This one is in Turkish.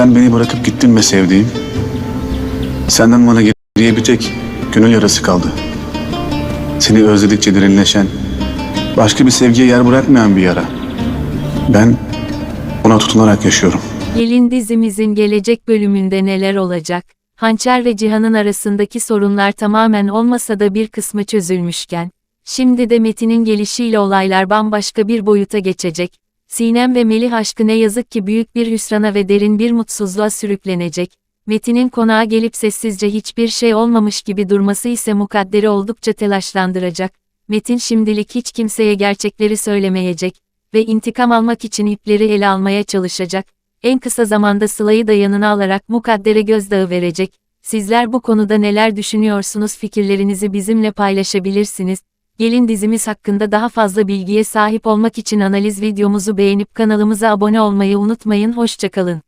Sen beni bırakıp gittin be sevdiğim. Senden bana geriye bir tek gönül yarası kaldı. Seni özledikçe derinleşen, başka bir sevgiye yer bırakmayan bir yara. Ben ona tutunarak yaşıyorum. Gelin dizimizin gelecek bölümünde neler olacak? Hançer ve Cihan'ın arasındaki sorunlar tamamen olmasa da bir kısmı çözülmüşken, şimdi de Metin'in gelişiyle olaylar bambaşka bir boyuta geçecek. Sinem ve Melih aşkı ne yazık ki büyük bir hüsrana ve derin bir mutsuzluğa sürüklenecek. Metin'in konağa gelip sessizce hiçbir şey olmamış gibi durması ise mukadderi oldukça telaşlandıracak. Metin şimdilik hiç kimseye gerçekleri söylemeyecek ve intikam almak için ipleri ele almaya çalışacak. En kısa zamanda Sıla'yı da yanına alarak mukaddere gözdağı verecek. Sizler bu konuda neler düşünüyorsunuz fikirlerinizi bizimle paylaşabilirsiniz. Gelin dizimiz hakkında daha fazla bilgiye sahip olmak için analiz videomuzu beğenip kanalımıza abone olmayı unutmayın. Hoşçakalın.